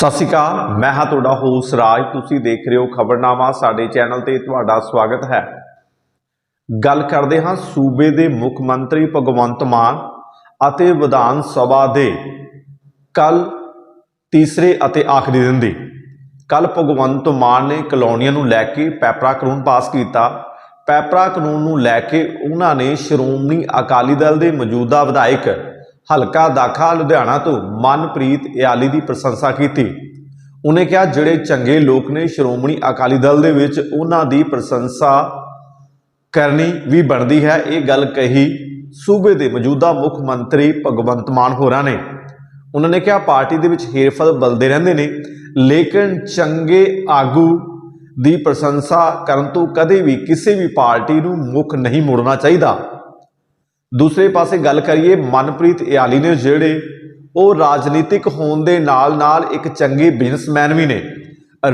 ਸਤਿ ਸ਼੍ਰੀ ਅਕਾਲ, ਮੈਂ ਹਾਂ ਤੁਹਾਡਾ ਹੋਸ ਰਾਜ। ਤੁਸੀਂ ਦੇਖ ਰਹੇ ਹੋ ਖਬਰਨਾਮਾ, ਸਾਡੇ ਚੈਨਲ ਤੇ ਤੁਹਾਡਾ ਸਵਾਗਤ ਹੈ। ਗੱਲ ਕਰਦੇ ਹਾਂ ਸੂਬੇ ਦੇ ਮੁੱਖ ਮੰਤਰੀ ਭਗਵੰਤ ਮਾਨ ਅਤੇ ਵਿਧਾਨ ਸਭਾ ਦੇ ਕੱਲ ਤੀਸਰੇ ਅਤੇ ਆਖਰੀ ਦਿਨ ਦੀ। ਕੱਲ ਭਗਵੰਤ ਮਾਨ ਨੇ ਕਲੋਨੀਆਂ ਨੂੰ ਲੈ ਕੇ ਪੈਪਰਾ ਕਾਨੂੰਨ ਪਾਸ ਕੀਤਾ। ਪੈਪਰਾ ਕਾਨੂੰਨ ਨੂੰ ਲੈ ਕੇ ਉਹਨਾਂ ਨੇ ਸ਼੍ਰੋਮਣੀ ਅਕਾਲੀ ਦਲ ਦੇ ਮੌਜੂਦਾ ਵਿਧਾਇਕ ਹਲਕਾ ਦਾਖਾ, ਲੁਧਿਆਣਾ ਤੋਂ ਮਨਪ੍ਰੀਤ ਇਆਲੀ ਦੀ ਪ੍ਰਸ਼ੰਸਾ ਕੀਤੀ। ਉਹਨੇ ਕਿਹਾ, ਜਿਹੜੇ ਚੰਗੇ ਲੋਕ ਨੇ, ਸ਼੍ਰੋਮਣੀ ਅਕਾਲੀ ਦਲ ਦੇ ਵਿੱਚ ਉਹਨਾਂ ਦੀ ਪ੍ਰਸ਼ੰਸਾ ਕਰਨੀ ਵੀ ਬਣਦੀ ਹੈ। ਇਹ ਗੱਲ ਕਹੀ ਸੂਬੇ ਦੇ ਮੌਜੂਦਾ ਮੁੱਖ ਮੰਤਰੀ ਭਗਵੰਤ ਮਾਨ ਹੋਰਾਂ ਨੇ। ਉਹਨਾਂ ਨੇ ਕਿਹਾ, ਪਾਰਟੀ ਦੇ ਵਿੱਚ ਹੇਰਫਲ ਬਲਦੇ ਰਹਿੰਦੇ ਨੇ, ਲੇਕਿਨ ਚੰਗੇ ਆਗੂ ਦੀ ਪ੍ਰਸ਼ੰਸਾ ਕਰਨ ਤੋਂ ਕਦੇ ਵੀ ਕਿਸੇ ਵੀ ਪਾਰਟੀ ਨੂੰ ਮੁੱਖ ਨਹੀਂ ਮੋੜਨਾ ਚਾਹੀਦਾ। ਦੂਸਰੇ ਪਾਸੇ ਗੱਲ ਕਰੀਏ, ਮਨਪ੍ਰੀਤ ਇਆਲੀ ਨੇ ਜਿਹੜੇ ਉਹ ਰਾਜਨੀਤਿਕ ਹੋਣ ਦੇ ਨਾਲ-ਨਾਲ ਇੱਕ ਚੰਗੇ ਬਿਜ਼ਨਸਮੈਨ ਵੀ ਨੇ।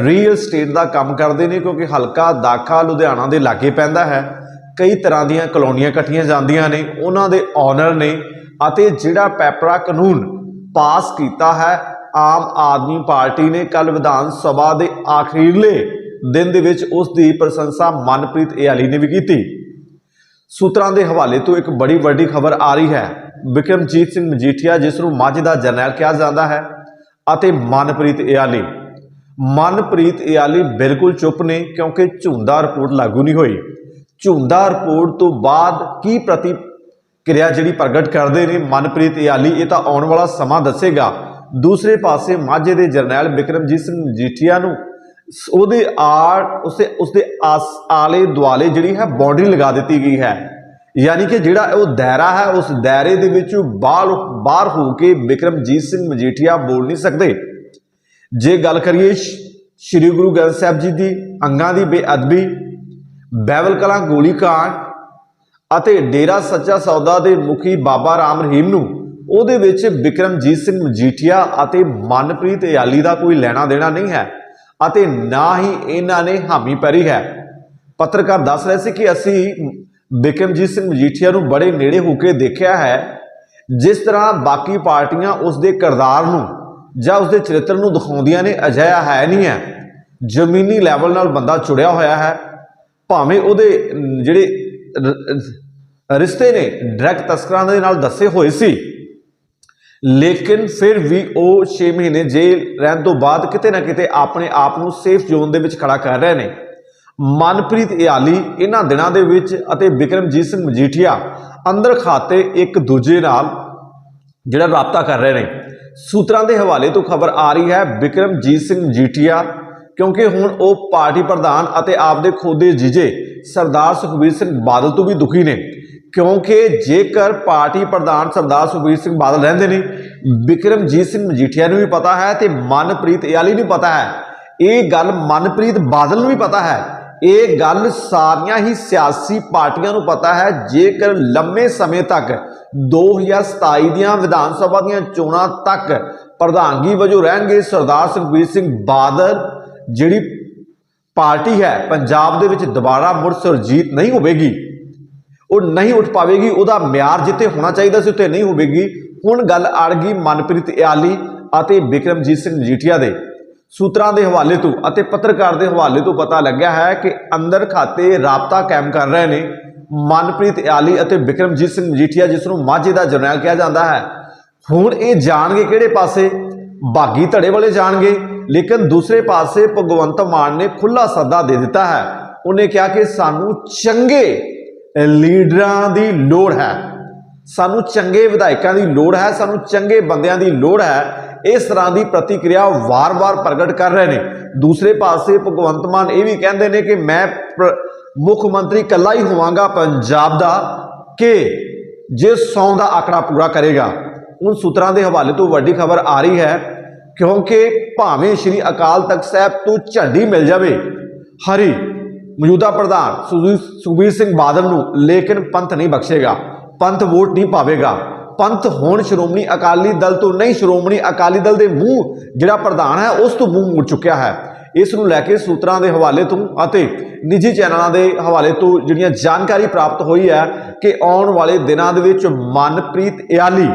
ਰੀਅਲ ਸਟੇਟ ਦਾ ਕੰਮ ਕਰਦੇ ਨੇ ਕਿਉਂਕਿ ਹਲਕਾ ਦਾਖਾ ਲੁਧਿਆਣਾ ਦੇ ਲਾਗੇ ਪੈਂਦਾ ਹੈ। ਕਈ ਤਰ੍ਹਾਂ ਦੀਆਂ ਕਲੋਨੀਆਂ ਇਕੱਠੀਆਂ ਜਾਂਦੀਆਂ ਨੇ, ਉਹਨਾਂ ਦੇ ਓਨਰ ਨੇ ਅਤੇ ਜਿਹੜਾ ਪੈਪਰਾ ਕਾਨੂੰਨ ਪਾਸ ਕੀਤਾ ਹੈ, ਆਮ ਆਦਮੀ ਪਾਰਟੀ ਨੇ ਕੱਲ ਵਿਧਾਨ ਸਭਾ ਦੇ ਆਖਰੀਲੇ ਦਿਨ ਦੇ ਵਿੱਚ ਉਸ ਦੀ ਪ੍ਰਸ਼ੰਸਾ ਮਨਪ੍ਰੀਤ ਇਆਲੀ ਨੇ ਵੀ ਕੀਤੀ। ਸੂਤਰਾਂ ਦੇ ਹਵਾਲੇ ਤੋਂ ਇੱਕ ਬੜੀ ਵੱਡੀ ਖਬਰ ਆ ਰਹੀ ਹੈ। ਵਿਕਰਮਜੀਤ ਸਿੰਘ ਮਜੀਠੀਆ, ਜਿਸ ਨੂੰ ਮਾਝੇ ਦਾ ਜਰਨੈਲ ਕਿਹਾ ਜਾਂਦਾ ਹੈ, ਅਤੇ ਮਨਪ੍ਰੀਤ ਇਆਲੀ। ਮਨਪ੍ਰੀਤ ਇਆਲੀ ਬਿਲਕੁਲ ਚੁੱਪ ਨੇ, ਕਿਉਂਕਿ ਝੁੰਦਾ ਰਿਪੋਰਟ ਲਾਗੂ ਨਹੀਂ ਹੋਈ। ਝੁੰਦਾ ਰਿਪੋਰਟ ਤੋਂ ਬਾਅਦ ਕੀ ਪ੍ਰਤੀ ਪ੍ਰਤੀਕਿਰਿਆ ਜਿਹੜੀ ਪ੍ਰਗਟ ਕਰਦੇ ਨੇ ਮਨਪ੍ਰੀਤ ਇਆਲੀ, ਇਹ ਤਾਂ ਆਉਣ ਵਾਲਾ ਸਮਾਂ ਦੱਸੇਗਾ। ਦੂਸਰੇ ਪਾਸੇ ਮਾਝੇ ਦੇ ਜਰਨੈਲ ਵਿਕਰਮਜੀਤ ਸਿੰਘ ਮਜੀਠੀਆ ਨੂੰ ਉਹਦੇ ਆੜ, ਉਸੇ, ਉਸਦੇ ਆਸ, ਆਲੇ ਦੁਆਲੇ ਜਿਹੜੀ ਹੈ ਬਾਉਂਡਰੀ ਲਗਾ ਦਿੱਤੀ ਗਈ ਹੈ। ਯਾਨੀ ਕਿ ਜਿਹੜਾ ਉਹ ਦਾਇਰਾ ਹੈ, ਉਸ ਦਾਇਰੇ ਦੇ ਵਿੱਚ ਬਾਹਰ ਬਾਹਰ ਹੋ ਕੇ ਵਿਕਰਮਜੀਤ ਸਿੰਘ ਮਜੀਠੀਆ ਬੋਲ ਨਹੀਂ ਸਕਦੇ। ਜੇ ਗੱਲ ਕਰੀਏ ਸ਼੍ਰੀ ਗੁਰੂ ਗ੍ਰੰਥ ਸਾਹਿਬ ਜੀ ਦੀ ਅੰਗਾਂ ਦੀ ਬੇਅਦਬੀ ਬੈਬਲ ਕਲਾਂ ਗੋਲੀकांड ਅਤੇ ਡੇਰਾ ਸੱਚਾ ਸੌਦਾ ਦੇ ਮੁਖੀ ਬਾਬਾ ਰਾਮ ਰਹੀਮ ਨੂੰ ਉਹਦੇ ਵਿੱਚ ਵਿਕਰਮਜੀਤ ਸਿੰਘ ਮਜੀਠੀਆ ਅਤੇ ਮਨਪ੍ਰੀਤ ਇਆਲੀ ਦਾ ਕੋਈ ਲੈਣਾ ਦੇਣਾ ਨਹੀਂ ਹੈ। ਅਤੇ ਨਾ ਹੀ ਇਹਨਾਂ ਨੇ ਹਾਮੀ ਭਰੀ ਹੈ। ਪੱਤਰਕਾਰ ਦੱਸ ਰਹੇ ਸੀ ਕਿ ਅਸੀਂ ਵਿਕਰਮਜੀਤ ਸਿੰਘ ਮਜੀਠੀਆ ਨੂੰ ਬੜੇ ਨੇੜੇ ਹੋ ਕੇ ਦੇਖਿਆ ਹੈ, ਜਿਸ ਤਰ੍ਹਾਂ ਬਾਕੀ ਪਾਰਟੀਆਂ ਉਸ ਦੇ ਕਿਰਦਾਰ ਨੂੰ ਜਾਂ ਉਸ ਦੇ ਚਰਿੱਤਰ ਨੂੰ ਦਿਖਾਉਂਦੀਆਂ ਨੇ, ਅਜਿਹਾ ਹੈ ਨਹੀਂ ਹੈ। ਜ਼ਮੀਨੀ ਲੈਵਲ ਨਾਲ ਬੰਦਾ ਜੁੜਿਆ ਹੋਇਆ ਹੈ। ਭਾਵੇਂ ਉਹਦੇ ਜਿਹੜੇ ਰਿਸ਼ਤੇ ਨੇ ਡਰਗ ਤਸਕਰਾਂ ਦੇ ਨਾਲ ਦੱਸੇ ਹੋਏ ਸੀ। ਲੇਕਿਨ ਫਿਰ ਵੀ ਉਹ 6 ਮਹੀਨੇ ਜੇਲ੍ਹ ਰਹਿਣ ਤੋਂ ਬਾਅਦ ਕਿਤੇ ਨਾ ਕਿਤੇ ਆਪਣੇ ਆਪ ਨੂੰ ਸੇਫ ਜ਼ੋਨ ਦੇ ਵਿੱਚ ਖੜਾ ਕਰ ਰਹੇ ਨੇ। ਮਨਪ੍ਰੀਤ ਇਆਲੀ ਇਹਨਾਂ ਦਿਨਾਂ ਦੇ ਵਿੱਚ ਅਤੇ ਵਿਕਰਮਜੀਤ ਸਿੰਘ ਮਜੀਠੀਆ ਅੰਦਰ ਖਾਤੇ ਇੱਕ ਦੂਜੇ ਨਾਲ ਜਿਹੜਾ ਰਾਬਤਾ ਕਰ ਰਹੇ ਨੇ। ਸੂਤਰਾਂ ਦੇ ਹਵਾਲੇ ਤੋਂ ਖਬਰ ਆ ਰਹੀ ਹੈ ਵਿਕਰਮਜੀਤ ਸਿੰਘ ਮਜੀਠੀਆ ਕਿਉਂਕਿ ਹੁਣ ਉਹ ਪਾਰਟੀ ਪ੍ਰਧਾਨ ਅਤੇ ਆਪਦੇ ਖੁਦ ਦੇ ਜੀਜੇ ਸਰਦਾਰ ਸੁਖਬੀਰ ਸਿੰਘ ਬਾਦਲ ਤੋਂ ਵੀ ਦੁਖੀ ਨੇ। ਕਿਉਂਕਿ ਜੇਕਰ ਪਾਰਟੀ ਪ੍ਰਧਾਨ ਸਰਦਾਰ ਸੁਖਬੀਰ ਸਿੰਘ ਬਾਦਲ ਰਹਿੰਦੇ ਨੇ, ਵਿਕਰਮਜੀਤ ਸਿੰਘ ਮਜੀਠੀਆ ਨੂੰ ਵੀ ਪਤਾ ਹੈ ਤੇ ਮਨਪ੍ਰੀਤ ਇਆਲੀ ਨੂੰ ਪਤਾ ਹੈ। ਇਹ ਗੱਲ ਮਨਪ੍ਰੀਤ ਬਾਦਲ ਨੂੰ ਵੀ ਪਤਾ ਹੈ। ਇਹ ਗੱਲ ਸਾਰੀਆਂ ਹੀ ਸਿਆਸੀ ਪਾਰਟੀਆਂ ਨੂੰ ਪਤਾ ਹੈ। ਜੇਕਰ ਲੰਮੇ ਸਮੇਂ ਤੱਕ 2027 ਦੀਆਂ ਵਿਧਾਨ ਸਭਾ ਦੀਆਂ ਚੋਣਾਂ ਤੱਕ ਪ੍ਰਧਾਨਗੀ ਵਜੋਂ ਰਹਿਣਗੇ ਸਰਦਾਰ ਸੁਖਬੀਰ ਸਿੰਘ ਬਾਦਲ, ਜਿਹੜੀ ਪਾਰਟੀ ਹੈ, ਪੰਜਾਬ ਦੇ ਵਿੱਚ ਦੁਬਾਰਾ ਮੁੜ ਸੁਰਜੀਤ ਨਹੀਂ ਹੋਵੇਗੀ। ਉਹ ਨਹੀਂ ਉੱਠ ਪਾਵੇਗੀ, ਉਹਦਾ ਮਿਆਰ ਜਿੱਥੇ ਹੋਣਾ ਚਾਹੀਦਾ ਸੀ ਉੱਥੇ ਨਹੀਂ ਹੋਵੇਗੀ। ਹੁਣ ਗੱਲ ਅੜ ਗਈ ਮਨਪ੍ਰੀਤ ਇਆਲੀ ਅਤੇ ਵਿਕਰਮਜੀਤ ਸਿੰਘ ਮਜੀਠੀਆ ਦੇ। ਸੂਤਰਾਂ ਦੇ ਹਵਾਲੇ ਤੋਂ ਅਤੇ ਪੱਤਰਕਾਰ ਦੇ ਹਵਾਲੇ ਤੋਂ ਪਤਾ ਲੱਗਿਆ ਹੈ ਕਿ ਅੰਦਰ ਖਾਤੇ ਰਾਬਤਾ ਕਾਇਮ ਕਰ ਰਹੇ ਨੇ ਮਨਪ੍ਰੀਤ ਇਆਲੀ ਅਤੇ ਵਿਕਰਮਜੀਤ ਸਿੰਘ ਮਜੀਠੀਆ ਜਿਸ ਨੂੰ ਮਾਝੇ ਦਾ ਜਰਨੈਲ ਕਿਹਾ ਜਾਂਦਾ ਹੈ। ਹੁਣ ਇਹ ਜਾਣਗੇ ਕਿਹੜੇ ਪਾਸੇ? ਬਾਗੀ ਧੜੇ ਵਾਲੇ ਜਾਣਗੇ, ਲੇਕਿਨ ਦੂਸਰੇ ਪਾਸੇ ਭਗਵੰਤ ਮਾਨ ਨੇ ਖੁੱਲਾ ਸੱਦਾ ਦੇ ਦਿੱਤਾ ਹੈ। ਉਹਨੇ ਕਿਹਾ ਕਿ ਸਾਨੂੰ ਚੰਗੇ ਲੀਡਰਾਂ ਦੀ ਲੋੜ ਹੈ। ਸਾਨੂੰ ਚੰਗੇ ਵਿਧਾਇਕਾਂ ਦੀ ਲੋੜ ਹੈ, ਸਾਨੂੰ ਚੰਗੇ ਬੰਦਿਆਂ ਦੀ ਲੋੜ ਹੈ। ਇਸ ਤਰ੍ਹਾਂ ਦੀ ਪ੍ਰਤੀਕਿਰਿਆ ਵਾਰ-ਵਾਰ ਪ੍ਰਗਟ ਕਰ ਰਹੇ ਨੇ। ਦੂਸਰੇ ਪਾਸੇ ਭਗਵੰਤ ਮਾਨ ਇਹ ਵੀ ਕਹਿੰਦੇ ਨੇ ਕਿ ਮੈਂ ਮੁੱਖ ਮੰਤਰੀ ਇਕੱਲਾ ਹੀ ਹੋਵਾਂਗਾ ਪੰਜਾਬ ਦਾ ਕਿ ਜੇ 100 ਦਾ ਆંકੜਾ ਪੂਰਾ ਕਰੇਗਾ। ਹੁਣ ਸੂਤਰਾਂ ਦੇ ਹਵਾਲੇ ਤੋਂ ਵੱਡੀ ਖਬਰ ਆ ਰਹੀ ਹੈ, ਕਿਉਂਕਿ ਭਾਵੇਂ ਸ਼੍ਰੀ ਅਕਾਲ ਤਖਤ ਸਾਹਿਬ ਤੋਂ ਝੰਡੀ ਮਿਲ ਜਾਵੇ, ਹਰੀ ਮੌਜੂਦਾ ਪ੍ਰਧਾਨ ਸੁਖਬੀਰ ਸੁਖਬੀਰ ਸਿੰਘ ਬਾਦਲ ਨੂੰ ਲੇਕਿਨ ਪੰਥ ਨਹੀਂ ਬਖਸ਼ੇਗਾ, ਪੰਥ ਵੋਟ ਨਹੀਂ ਪਾਵੇਗਾ। ਪੰਥ ਹੁਣ ਸ਼੍ਰੋਮਣੀ ਅਕਾਲੀ ਦਲ ਤੋਂ ਨਹੀਂ, ਸ਼੍ਰੋਮਣੀ ਅਕਾਲੀ ਦਲ ਦੇ ਮੂੰਹ ਜਿਹੜਾ ਪ੍ਰਧਾਨ ਹੈ, ਉਸ ਤੋਂ ਮੂੰਹ ਮੁੜ ਚੁੱਕਿਆ ਹੈ। ਇਸ ਨੂੰ ਲੈ ਕੇ ਸੂਤਰਾਂ ਦੇ ਹਵਾਲੇ ਤੋਂ ਅਤੇ ਨਿੱਜੀ ਚੈਨਲਾਂ ਦੇ ਹਵਾਲੇ ਤੋਂ ਜਿਹੜੀਆਂ ਜਾਣਕਾਰੀ ਪ੍ਰਾਪਤ ਹੋਈ ਹੈ ਕਿ ਆਉਣ ਵਾਲੇ ਦਿਨਾਂ ਦੇ ਵਿੱਚ ਮਨਪ੍ਰੀਤ ਇਆਲੀ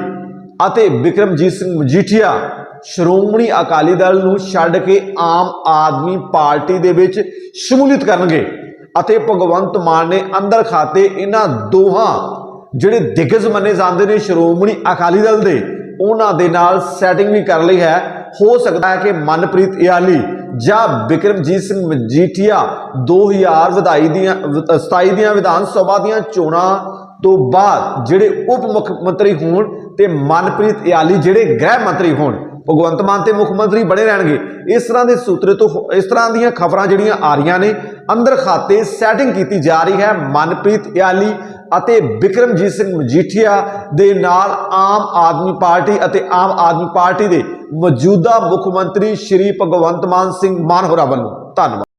ਅਤੇ ਵਿਕਰਮਜੀਤ ਸਿੰਘ ਮਜੀਠੀਆ ਸ਼੍ਰੋਮਣੀ ਅਕਾਲੀ ਦਲ ਨੂੰ ਛੱਡ ਕੇ ਆਮ ਆਦਮੀ ਪਾਰਟੀ ਦੇ ਵਿੱਚ ਸ਼ਮੂਲੀਅਤ ਕਰਨਗੇ ਅਤੇ ਭਗਵੰਤ ਮਾਨ ਨੇ ਅੰਦਰ ਖਾਤੇ ਇਹਨਾਂ ਦੋਹਾਂ ਜਿਹੜੇ ਦਿੱਗਜ ਮੰਨੇ ਜਾਂਦੇ ਨੇ ਸ਼੍ਰੋਮਣੀ ਅਕਾਲੀ ਦਲ ਦੇ, ਉਹਨਾਂ ਦੇ ਨਾਲ ਸੈਟਿੰਗ ਵੀ ਕਰ ਲਈ ਹੈ। ਹੋ ਸਕਦਾ ਹੈ ਕਿ ਮਨਪ੍ਰੀਤ ਇਆਲੀ ਜਾਂ ਬਿਕਰਮਜੀਤ ਸਿੰਘ ਮਜੀਠੀਆ 2000 ਵਧਾਈ ਦੀਆਂ 27 ਦੀਆਂ ਵਿਧਾਨ ਸਭਾ ਦੀਆਂ ਚੋਣਾਂ ਤੋਂ ਬਾਅਦ ਜਿਹੜੇ ਉਪ ਮੁੱਖ ਮੰਤਰੀ ਹੋਣ ਤੇ ਮਨਪ੍ਰੀਤ ਇਆਲੀ ਜਿਹੜੇ ਗ੍ਰਹਿ ਮੰਤਰੀ ਹੋਣ ਭਗਵੰਤ ਮਾਨ ਤੇ ਮੁੱਖ ਮੰਤਰੀ ਬਣੇ ਰਹਿਣਗੇ। ਇਸ ਤਰ੍ਹਾਂ ਦੇ ਸੂਤਰੇ ਤੋਂ ਇਸ ਤਰ੍ਹਾਂ ਦੀਆਂ ਖਬਰਾਂ ਜਿਹੜੀਆਂ ਆ ਰਹੀਆਂ ਨੇ, ਅੰਦਰ ਖਾਤੇ ਸੈਟਿੰਗ ਕੀਤੀ ਜਾ ਰਹੀ ਹੈ ਮਨਪ੍ਰੀਤ ਇਆਲੀ ਅਤੇ ਬਿਕਰਮਜੀਤ ਸਿੰਘ ਮਜੀਠੀਆ ਦੇ ਨਾਲ ਆਮ ਆਦਮੀ ਪਾਰਟੀ ਅਤੇ ਆਮ ਆਦਮੀ ਪਾਰਟੀ ਦੇ ਮੌਜੂਦਾ ਮੁੱਖ ਮੰਤਰੀ ਸ਼੍ਰੀ ਭਗਵੰਤ ਮਾਨ ਸਿੰਘ ਮਾਨ ਹੋਰਾਂ ਵੱਲੋਂ। ਧੰਨਵਾਦ।